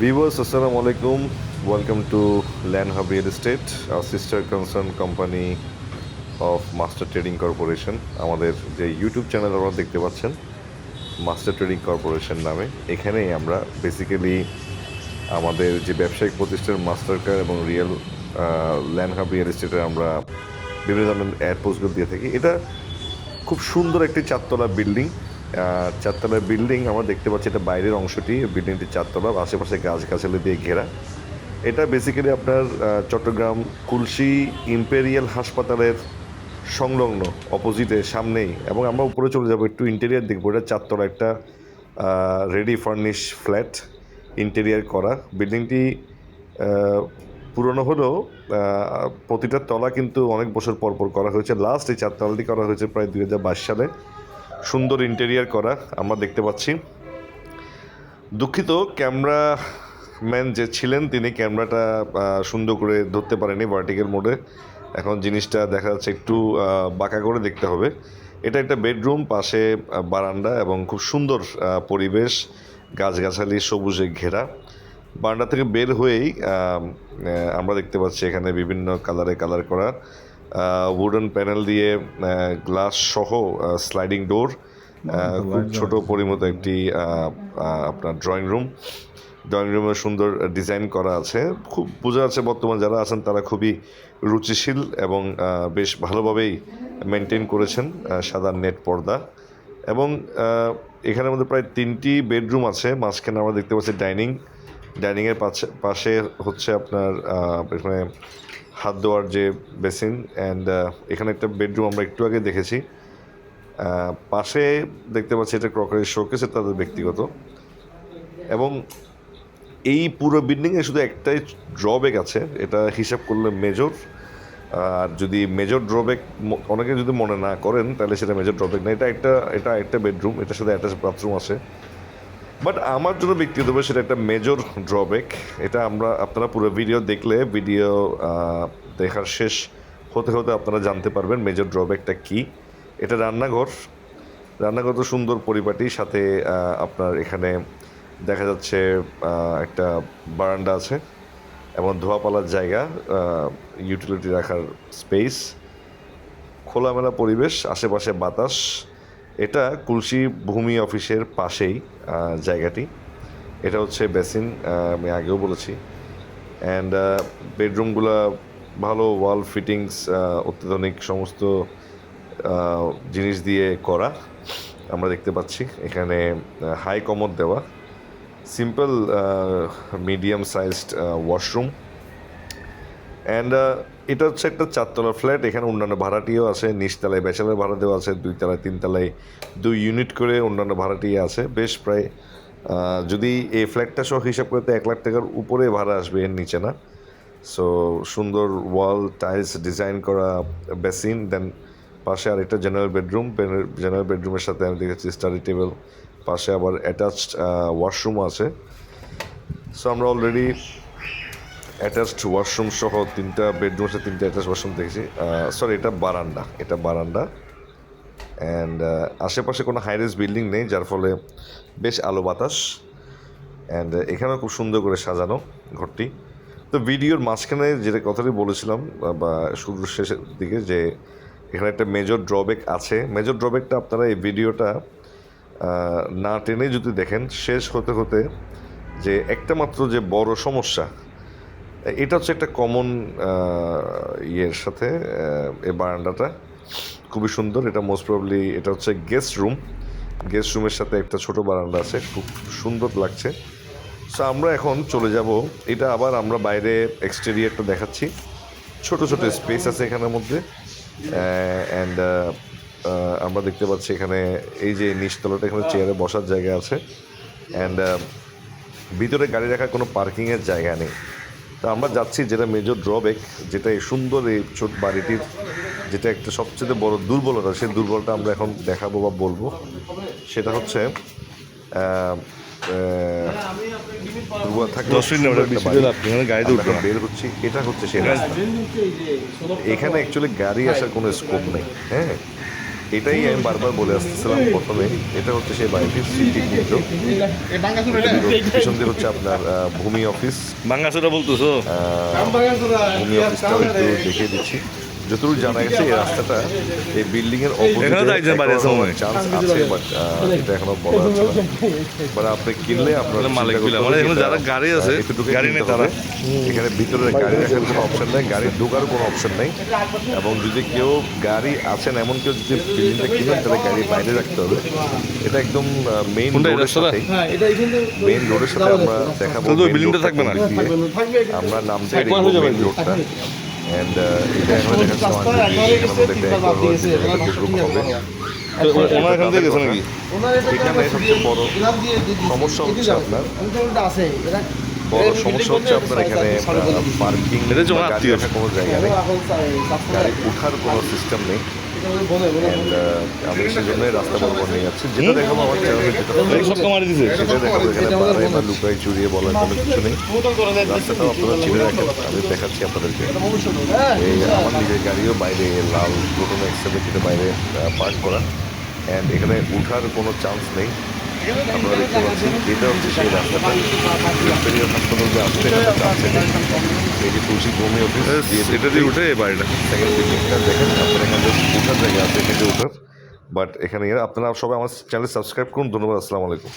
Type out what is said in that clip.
Viewers, Assalamu আলাইকুম welcome to Land Hub real estate R sister concern company of Master Trading Corporation আমাদের যে YouTube channel আপনারা দেখতে পাচ্ছেন মাস্টার ট্রেডিং কর্পোরেশন নামে। এখানেই আমরা বেসিক্যালি আমাদের যে ব্যবসায়িক প্রতিষ্ঠান মাস্টার কার এবং রিয়েল ল্যান্ড হাব রিয়েল এস্টেটের আমরা বিভিন্ন ধরনের অ্যাড পোস্টগুলো দিয়ে থাকি। এটা খুব সুন্দর একটি চারতলা বিল্ডিং চারতলা বিল্ডিং আমরা দেখতে পাচ্ছি এটা বাইরের অংশটি বিল্ডিংটি চারতলা, আশেপাশে গাছগাছালি দিয়ে ঘেরা। এটা বেসিক্যালি আপনার চট্টগ্রাম কুলসি ইম্পেরিয়াল হাসপাতালের সংলগ্ন অপোজিটে সামনেই। এবং আমরা উপরে চলে যাব একটু ইন্টেরিয়ার দেখব। এটা চারতলা একটা রেডি ফার্নিশ ফ্ল্যাট ইন্টেরিয়ার করা। বিল্ডিংটি পুরনো হলেও প্রতিটা তলা কিন্তু অনেক বছর পর পর করা হয়েছে। লাস্ট এই চারতলাটি করা হয়েছে প্রায় দুই হাজার বাইশ সালে। সুন্দর ইন্টেরিয়ার করা আমরা দেখতে পাচ্ছি। দুঃখিত ক্যামেরা ম্যান যে ছিলেন, তিনি ক্যামেরাটা সুন্দর করে ধরতে পারেনি ভার্টিক্যাল মোডে এখন জিনিসটা দেখা যাচ্ছে একটু বাঁকা করে দেখতে হবে। এটা একটা বেডরুম পাশে বারান্দা এবং খুব সুন্দর পরিবেশ, গাছগাছালি, সবুজে ঘেরা। বারান্দা থেকে বের হয়েই আমরা দেখতে পাচ্ছি এখানে বিভিন্ন কালারে কালার করা। উডেন প্যানেল দিয়ে গ্লাস সহ স্লাইডিং ডোর খুব ছোট পরিমত একটি আপনার ড্রয়িং রুম ড্রয়িং রুমে সুন্দর ডিজাইন করা আছে। খুব বোঝা যাচ্ছে বর্তমান যারা আছেন তারা খুবই রুচিশীল এবং বেশ ভালোভাবেই মেনটেন করেছেন সাদা নেট পর্দা। এবং এখানে মধ্যে প্রায় তিনটি বেডরুম আছে। মাঝখানে আমরা দেখতে পাচ্ছি ডাইনিং ডাইনিংয়ের পাশে পাশে হচ্ছে আপনার এখানে হাত ধোয়ার যে বেসিন অ্যান্ড এখানে একটা বেডরুম আমরা একটু আগে দেখেছি। পাশে দেখতে পাচ্ছি এটা ক্রকারি শোকেস এটা তাদের ব্যক্তিগত। এবং এই পুরো বিল্ডিংয়ে শুধু একটাই ড্রব্যাক আছে, এটা হিসাব করলে মেজর আর যদি মেজর ড্রব্যাক অনেকে যদি মনে না করেন, তাহলে সেটা মেজর ড্রব্যাক না। এটা একটা এটা একটা বেডরুম, এটার সাথে অ্যাটাচ বাথরুম আছে। বাট আমার জন্য ব্যক্তিগতভাবে সেটা একটা মেজর ড্রব্যাক এটা আমরা, আপনারা পুরো ভিডিও দেখলে ভিডিও দেখার শেষ হতে হতে আপনারা জানতে পারবেন মেজর ড্রব্যাকটা কী। এটা রান্নাঘর। রান্নাঘর তো সুন্দর পরিপাটি, সাথে আপনার এখানে দেখা যাচ্ছে একটা বারান্দা আছে এবং ধোয়াপালার জায়গা ইউটিলিটি রাখার স্পেস খোলামেলা পরিবেশ, আশেপাশে বাতাস এটা কুলসি ভূমি অফিসের পাশেই জায়গাটি। এটা হচ্ছে বেসিন আমি আগেও বলেছি। অ্যান্ড বেডরুমগুলো ভালো, ওয়াল ফিটিংস অত্যাধুনিক সমস্ত জিনিস দিয়ে করা আমরা দেখতে পাচ্ছি। এখানে হাই কমোড দেওয়া। Simple medium sized washroom and এটা হচ্ছে একটা চারতলা ফ্ল্যাট এখানে অন্যান্য ভাড়াটিও আছে, নিচতলায় ব্যাচেলার ভাড়া দেওয়া আছে দুই তলায় তিন তলায় দুই ইউনিট করে অন্যান্য ভাড়াটিও আছে। বেশ প্রায় যদি এই ফ্ল্যাটটা সহ হিসাব করতে এক লাখ টাকার উপরে ভাড়া আসবে এর নিচে না। সো সুন্দর ওয়াল টাইলস ডিজাইন করা বেসিন দেন পাশে আর একটা জেনারেল বেডরুম জেনারেল বেডরুমের সাথে আমি দেখেছি স্টাডি টেবিল পাশে আবার অ্যাটাচড ওয়াশরুম আছে। সো আমরা অলরেডি অ্যাটাচড ওয়াশরুম সহ তিনটা বেডরুম সাথে তিনটা অ্যাটাচ ওয়াশরুম দেখেছি। সরি এটা বারান্দা এটা বারান্দা। অ্যান্ড আশেপাশে কোনো হাইরেস বিল্ডিং নেই, যার ফলে বেশ আলো বাতাস। অ্যান্ড এখানেও খুব সুন্দর করে সাজানো ঘরটি। তো ভিডিওর মাঝখানে যেটা কথাটি বলেছিলাম বা- বা শুরুর শেষের দিকে যে এখানে একটা মেজর ড্রব্যাক আছে। মেজর ড্রব্যাকটা আপনারা এই ভিডিওটা না টেনে যদি দেখেন, শেষ হতে হতে যে একটা মাত্র যে বড় সমস্যা এটা হচ্ছে একটা কমন ইয়ের সাথে এই বারান্দাটা। খুবই সুন্দর। এটা মোস্ট প্রবলি এটা হচ্ছে গেস্ট রুম গেস্ট রুমের সাথে একটা ছোট বারান্দা আছে। খুব সুন্দর লাগছে। সো আমরা এখন চলে যাব। এটা আবার আমরা বাইরে এক্সটেরিয়ারটা দেখাচ্ছি। ছোট ছোট স্পেস আছে এখানের মধ্যে। অ্যান্ড আমরা দেখতে পাচ্ছি এখানে এই যে নিচতলাটা, এখানে চেয়ারে বসার জায়গা আছে। অ্যান্ড ভিতরে গাড়ি রাখার কোনো পার্কিংয়ের জায়গা নেই। তো আমরা যাচ্ছি যেটা মেজর ড্রব্যাক যেটা এই সুন্দর এই ছোট বাড়িটির যেটা একটা সবচেয়ে বড় দুর্বলতা সেই দুর্বলতা আমরা এখন দেখাবো বা বলব। সেটা হচ্ছে। বের হচ্ছি এটা হচ্ছে রাস্তা। এখানে অ্যাকচুয়ালি গাড়ি আসার কোনো স্কোপ নেই হ্যাঁ? এটাই আমি বারবার বলে আসতেছিলাম প্রথমে। এটা হচ্ছে সেই বাড়িটি স্মৃতি কুঞ্জ পিছন দিয়ে হচ্ছে আপনার ভূমি অফিস। বাঙ্গাসুরা বলতেছো? ভূমি অফিসটাও একটু দেখিয়ে দিচ্ছি। যতটুকু জানা গেছে এই রাস্তাটা এই বিল্ডিং এর এখানেও তো একজন বাড়ি আছে মনে হয়। চান্স আছে বাট এটা এখনও বলা যাচ্ছে না। বাট আপনি কিনলে আপনার মালিক। মানে এখানে যারা গাড়ি আছে, গাড়ি নেই তারা। এখানে ভিতরে গাড়ি রাখার কোনো অপশন নেই গাড়ি ঢোকার কোনো অপশন নেই। এবং যদি কেউ গাড়ি আছেন এমন কেউ যদি বিল্ডিংটা কিনেন তাহলে গাড়ি বাইরে রাখতে হবে। এটা একদম মেইন রোডের সাথে হ্যাঁ মেইন রোডের সাথে আমরা দেখাবো তাহলে তো ওই main building টা থাকবে না? আমরা নাম মেইন রোডটা এন্ড এটা এখন হবে। ওনার থেকে গেছে নাকি? সবচেয়ে বড়। সমস্যা হচ্ছে আপনার? বড় সমস্যা হচ্ছে আপনার এখানে। পার্কিং কোনো জায়গা নেই। গাড়ি ওঠার কোনো সিস্টেম নেই। বলে। আমি সেই জন্যই রাস্তা বরাবর নিয়ে যাচ্ছি। যেটা দেখাবো আমার চ্যানেলে যেটা সব দিছে। সেটা দেখাবো এখানে বাড়াই বা লুকাই চুরিয়ে বলার কোনো কিছু নেই। রাস্তাটাও আপনারা চিনে রাখেন আমি দেখাচ্ছি আপনাদেরকে। এই আমার নিজের গাড়িও বাইরে লাল প্রথমে এক্সেলেটিতে বাইরে পার্ক করা। অ্যান্ড এখানে উঠার কোনো চান্স নেই। আপনারা দেখতে পাচ্ছেন এটা হচ্ছে সেই রাস্তাটা। হাসপাতাল যে আসতে এই যে তুলসী ভূমি অফিস এটা দিয়ে উঠে এই বাড়িটা। সেকেন্ড বিল্ডিংটা দেখেন আপনার এখানে উঠার জায়গা আছে হেঁটে ওঠার বাট এখানে আপনারা সবাই আমার চ্যানেল সাবস্ক্রাইব করুন। ধন্যবাদ আসসালামু আলাইকুম।